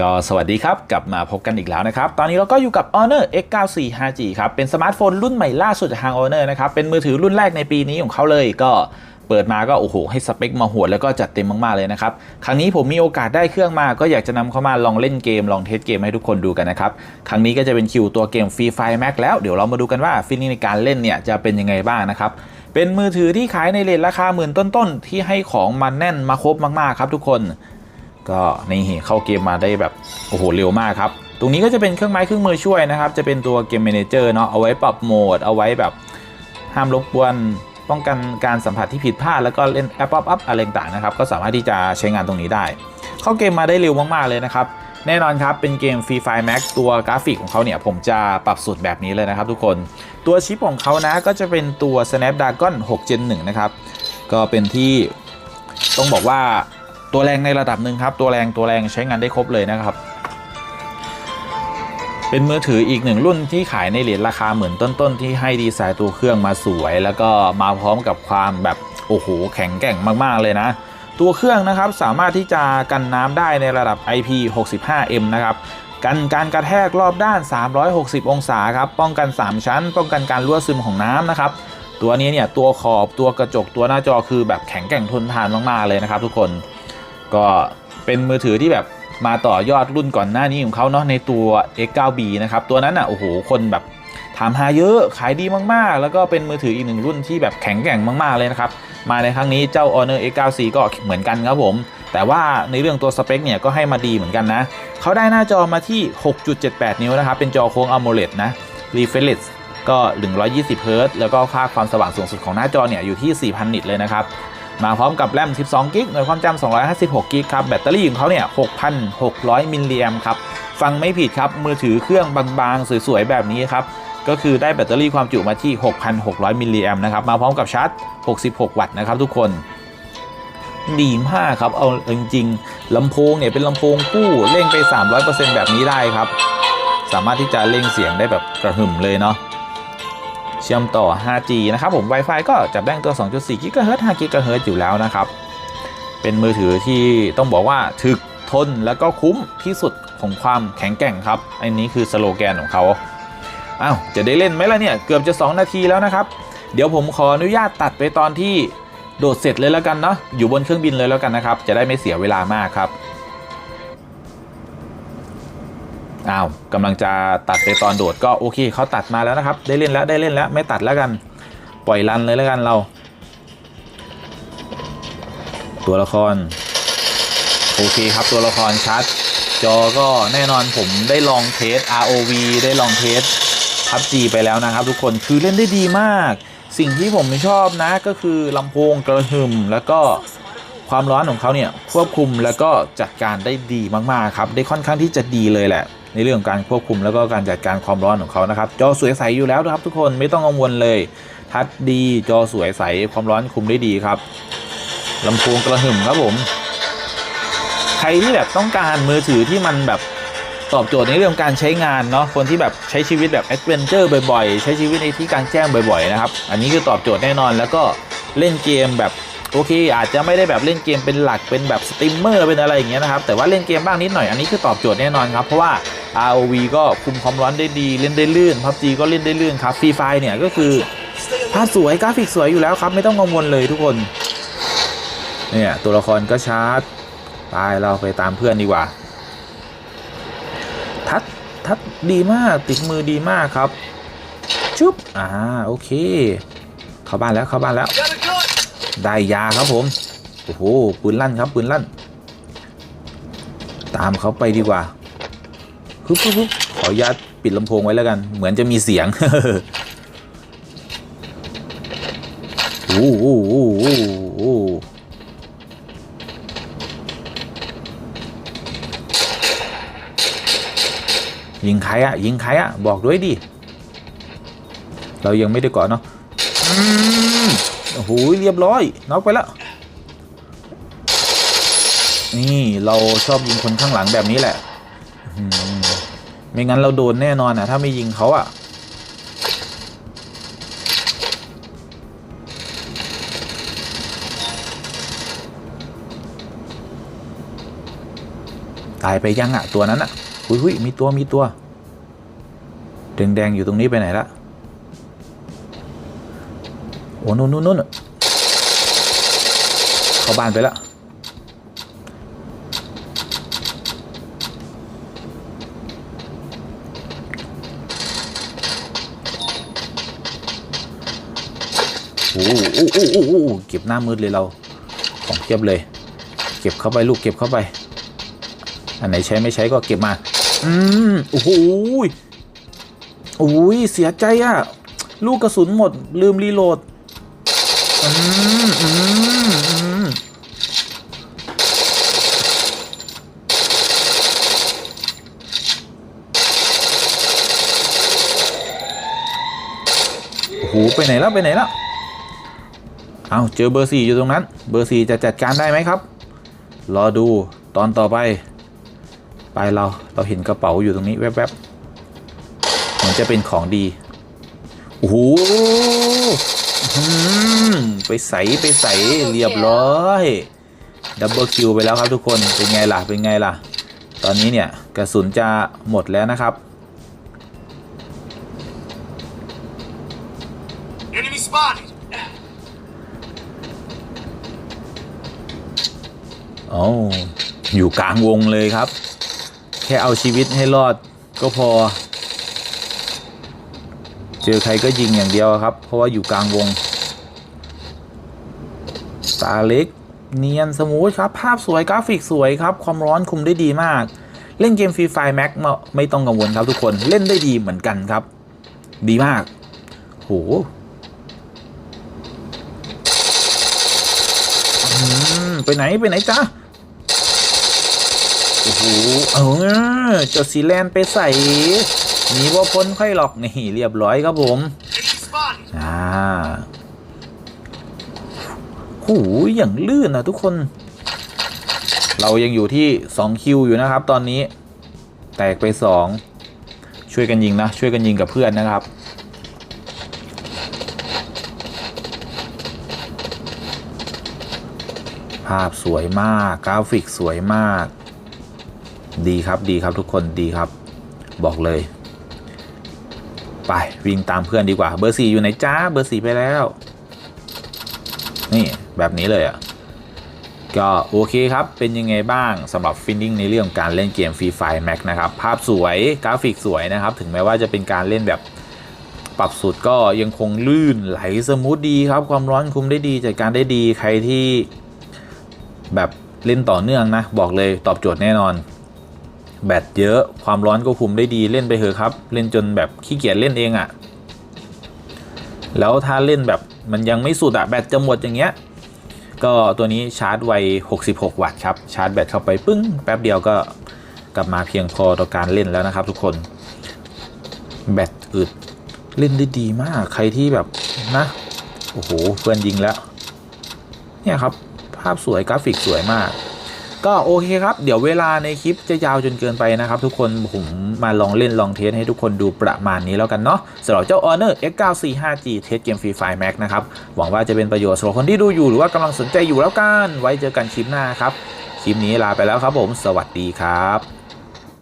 ก็สวัสดีครับ กลับมาพบกันอีกแล้วนะครับ ตอนนี้เราก็อยู่กับ Honor X94 5G ครับ เป็นสมาร์ทโฟนรุ่นใหม่ล่าสุดจากทาง Honor นะครับ เป็นมือถือรุ่นแรกในปีนี้ของเขาเลยก็เปิดมาก็โอ้โหให้สเปคมาหวดแล้วก็จัดเต็มมากๆเลยนะครับ ครั้งนี้ผมมีโอกาสได้เครื่องมาก็อยากจะนำเข้ามาลองเล่นเกม ลองเทสเกมให้ทุกคนดูกันนะครับ ครั้งนี้ก็จะเป็นคิวตัวเกม Free Fire Max แล้วเดี๋ยวเรามาดูกันว่าฟีลลิ่งในการเล่นเนี่ยจะเป็นยังไงบ้างนะครับเป็นมือถือที่ขายในเลทราคาหมื่นต้นๆที่ให้ของมันแน่นมาครบมากๆครับทุกคน ก็นี่เข้าเกมมาได้แบบโอ้โหเร็วมากครับ ตรงนี้ก็จะเป็นเครื่องไม้เครื่องมือช่วยนะครับ จะเป็นตัวเกม m มนเจอร์เนาะเอาไว้ปรับโหมด เอาไว้แบบห้ามรบกวนป้องกันการสัมผัสที่ผิดพลาดแล้วก็เล่นแอปป๊อปอัพอะไรต่างนะครับ ก็สามารถที่จะใช้งานตรงนี้ได้ เข้าเกมมาได้เร็วมากๆเลยนะครับ แน่นอนครับ เป็นเกม Free Fire Max ตัวกราฟิกของเขาเนี่ย ผมจะปรับสูตรแบบนี้เลยนะครับทุกคน ตัวชิปของเขานะก็จะเป็นตัว Snapdragon 6 Gen 1 นะครับ ก็เป็นที่ต้องบอกว่า ตัวแรงในระดับหนึ่งครับ ตัวแรงตัวแรงใช้งานได้ครบเลยนะครับ เป็นมือถืออีกหนึ่งรุ่นที่ขายในเหรียญราคาเหมือนต้นๆที่ให้ดีไซน์ตัวเครื่องมาสวย แล้วก็มาพร้อมกับความแบบโอ้โหแข็งแกร่งมากๆเลยนะ ตัวเครื่องนะครับสามารถที่จะกันน้ำได้ในระดับ IP65M นะครับกันการกระแทกรอบด้าน 360 องศาครับ ป้องกัน 3 ชั้น ป้องกันการรั่วซึมของน้ำนะครับ ตัวนี้เนี่ยตัวขอบตัวกระจกตัวหน้าจอคือแบบแข็งแกร่งทนทานมากๆเลยนะครับทุกคน ก็เป็นมือถือที่แบบมาต่อยอดรุ่นก่อนหน้านี้ของเขาเนาะในตัว X9B นะครับ ตัวนั้นอะโอ้โหคนแบบถามหาเยอะขายดีมากๆ แล้วก็เป็นมือถืออีกหนึ่งรุ่นที่แบบแข็งแกร่งมาก ๆ เลยนะครับ มาในครั้งนี้เจ้า Honor X94 ก็เหมือนกันครับผม แต่ว่าในเรื่องตัวสเปคเนี่ยก็ให้มาดีเหมือนกันนะ เขาได้หน้าจอมาที่ 6.78 นิ้วนะครับ เป็นจอโค้ง AMOLED นะ refresh ก็ 120 Hz แล้วก็ค่าความสว่างสูงสุดของหน้าจอเนี่ยอยู่ที่ 4,000 นิตเลยนะครับ มาพร้อมกับแรม 12 กิกหน่วยความจำ 256 กิกครับ แบตเตอรี่ของเขาเนี่ย 6,600 มิลลิแอมครับ ฟังไม่ผิดครับ มือถือเครื่องบางๆ สวยๆ แบบนี้ครับ ก็คือได้แบตเตอรี่ความจุมาที่ 6,600 มิลลิแอมนะครับ มาพร้อมกับชาร์จ 66 วัตต์นะครับทุกคน ดีมากครับ เอาจริงๆลำโพงเนี่ยเป็นลำโพงคู่เร่งไป 300%แบบนี้ได้ครับ สามารถที่จะเร่งเสียงได้แบบกระหึ่มเลยเนาะ เชื่อมต่อ 5G นะครับผม Wi-Fi ก็จับได้ตัว 2.4 GHz 5 GHz อยู่แล้วนะครับ เป็นมือถือที่ต้องบอกว่าถึกทนแล้วก็คุ้มที่สุดของความแข็งแกร่งครับ อันนี้คือสโลแกนของเขาอ้าวจะได้เล่นไหมล่ะเนี่ย เกือบจะ 2 นาทีแล้วนะครับ เดี๋ยวผมขออนุญาตตัดไปตอนที่โดดเสร็จเลยแล้วกันเนาะอยู่บนเครื่องบินเลยแล้วกันนะครับ จะได้ไม่เสียเวลามากครับ อ้าวกำลังจะตัดไปตอนโดดก็โอเคเขาตัดมาแล้วนะครับ ได้เล่นแล้วได้เล่นแล้วไม่ตัดแล้วกัน ปล่อยรันเลยแล้วกันเรา ตัวละคร โอเคครับตัวละครชัด จอก็แน่นอนผมได้ลองเทส ROV ได้ลองเทส PUBG ไปแล้วนะครับ ทุกคนคือเล่นได้ดีมาก สิ่งที่ผมชอบนะก็คือลำโพงกระหึ่มแล้วก็ความร้อนของเขาเนี่ยควบคุมแล้วก็จัดการได้ดีมาก ๆ ครับ ได้ค่อนข้างที่จะดีเลยแหละ ในเรื่องของการควบคุมแล้วก็การจัดการความร้อนของเขานะครับจอสวยใสอยู่แล้วนะครับทุกคนไม่ต้องกังวลเลย ทัดดีจอสวยใสความร้อนคุมได้ดีครับลำโพงกระหึ่มครับผม ใครที่แบบต้องการมือถือที่มันแบบตอบโจทย์ในเรื่องการใช้งานเนาะคนที่แบบใช้ชีวิตแบบแอดเวนเจอร์บ่อยๆ ใช้ชีวิตในที่กลางแจ้งบ่อยๆนะครับ อันนี้คือตอบโจทย์แน่นอนแล้วก็เล่นเกมแบบ โอเค อาจจะไม่ได้แบบเล่นเกมเป็นหลักเป็นแบบสตรีมเมอร์เป็นอะไรอย่างเงี้ยนะครับแต่ว่าเล่นเกมบ้างนิดหน่อยอันนี้คือตอบโจทย์แน่นอนครับเพราะว่า ROV ก็คุมความร้อนได้ดีเล่นได้ลื่น PUBG ก็เล่นได้ลื่นครับ Free Fire เนี่ยก็คือภาพสวยกราฟิกสวยอยู่แล้วครับ ไม่ต้องกังวลเลยทุกคนเนี่ยตัวละครก็ชาร์จไปเราไปตามเพื่อนดีกว่า ทัดทัดดีมากติดมือดีมากครับ ชุบอ่าโอเค เข้าบ้านแล้วเข้าบ้านแล้ว ได้ยาครับผมโอ้โหปืนลั่นครับปืนลั่น ตามเขาไปดีกว่าฮึบฮึบขออนุญาตปิดลำโพงไว้แล้วกัน เหมือนจะมีเสียงโอ้โหยิงใครอะยิงใครอะบอกด้วยดิ เรายังไม่ได้ก่อนเนาะ โอ้โหเรียบร้อยน็อกไปแล้ว นี่เราชอบยิงคนข้างหลังแบบนี้แหละไม่งั้นเราโดนแน่นอนอะ ถ้าไม่ยิงเขาอะตายไปยังอะตัวนั้นอะหุยหุยมีตัวมีตัวแดงๆอยู่ตรงนี้ไปไหนละ อ้นู่นนู่นนู่นเข้าบ้านไปแล้วโอ้โหโอ้โหโอ้โหเก็บหน้ามืดเลยเรา ของเทียบเลย เก็บเข้าไปลูกเก็บเข้าไป อันไหนใช้ไม่ใช้ก็เก็บมา อืมโอ้โหโอ้ยเสียใจอะลูกกระสุนหมด ลืมรีโหลด อืมอืมอืมโอ้โหไปไหนแล้วไปไหนแล้วเอาเจอเบอร์สี่อยู่ตรงนั้น เบอร์สี่จะจัดการได้ไหมครับ รอดูตอนต่อไป ไปเราเราเห็นกระเป๋าอยู่ตรงนี้แวบๆเหมือนจะเป็นของดี โอ้โห ไปใส่ไปใส่เรียบร้อยดับเบิลคิวไปแล้วครับทุกคนเป็นไงล่ะเป็นไงล่ะ ตอนนี้เนี่ยกระสุนจะหมดแล้วนะครับ Enemy spotted! โอ้อยู่กลางวงเลยครับ แค่เอาชีวิตให้รอดก็พอ เจอใครก็ยิงอย่างเดียวครับ เพราะว่าอยู่กลางวง ตาเล็กเนียนสมูทครับ ภาพสวยกราฟิกสวยครับ ความร้อนคุมได้ดีมาก เล่นเกมฟรีไฟแม็กไม่ต้องกังวลครับทุกคนเล่นได้ดีเหมือนกันครับ ดีมากโหอืมไปไหนไปไหนจ้าโอ้โหเออเจ้าซีแลนไปใส่หนีว่าพ้นค่อยหรอกนี่เรียบร้อยครับผม Enemy spotted! อ่า หูยอย่างลื่นนะทุกคน เรายังอยู่ที่2คิวอยู่นะครับ ตอนนี้ แตกไป 2 ช่วยกันยิงนะ ช่วยกันยิงกับเพื่อนนะครับ ภาพสวยมาก กราฟิกสวยมาก ดีครับดีครับทุกคนดีครับ บอกเลย ไปวิ่งตามเพื่อนดีกว่า เบอร์สี่อยู่ไหนจ้าเบอร์สี่ไปแล้ว แบบนี้เลยอะ่ะก็โอเคครับ เป็นยังไงบ้างสำหรับฟินดิ้งในเรื่องการเล่นเกม Free Fire Max นะครับ ภาพสวยกราฟิกสวยนะครับ ถึงแม้ว่าจะเป็นการเล่นแบบปรับสุดก็ยังคงลื่นไหลสมูทดีครับ ความร้อนคุมได้ดีจัดการได้ดีใครที่แบบเล่นต่อเนื่องนะ บอกเลยตอบโจทย์แน่นอน แบตเยอะความร้อนก็คุมได้ดีเล่นไปเถอะครับ เล่นจนแบบขี้เกียจเล่นเองอะ่ะแล้วถ้าเล่นแบบมันยังไม่สุดอะแบตจะหมดอย่างเงี้ย ก็ตัวนี้ชาร์จไว 66 วัตต์ครับ ชาร์จแบตเข้าไปปึ้ง แป๊บเดียวก็กลับมาเพียงพอต่อการเล่นแล้วนะครับทุกคน แบตอึด เล่นได้ดีมาก ใครที่แบบนะ โอ้โห เพื่อนยิงแล้ว เนี่ยครับ ภาพสวยกราฟิกสวยมาก ก็โอเคครับ เดี๋ยวเวลาในคลิปจะยาวจนเกินไปนะครับ ทุกคนผมมาลองเล่นลองเทสให้ทุกคนดูประมาณนี้แล้วกันเนาะสำหรับเจ้า Honor X945G เทสเกม Free Fire Max นะครับ หวังว่าจะเป็นประโยชน์สำหรับคนที่ดูอยู่หรือว่ากำลังสนใจอยู่แล้วกัน ไว้เจอกันคลิปหน้าครับ คลิปนี้ลาไปแล้วครับผม สวัสดีครับ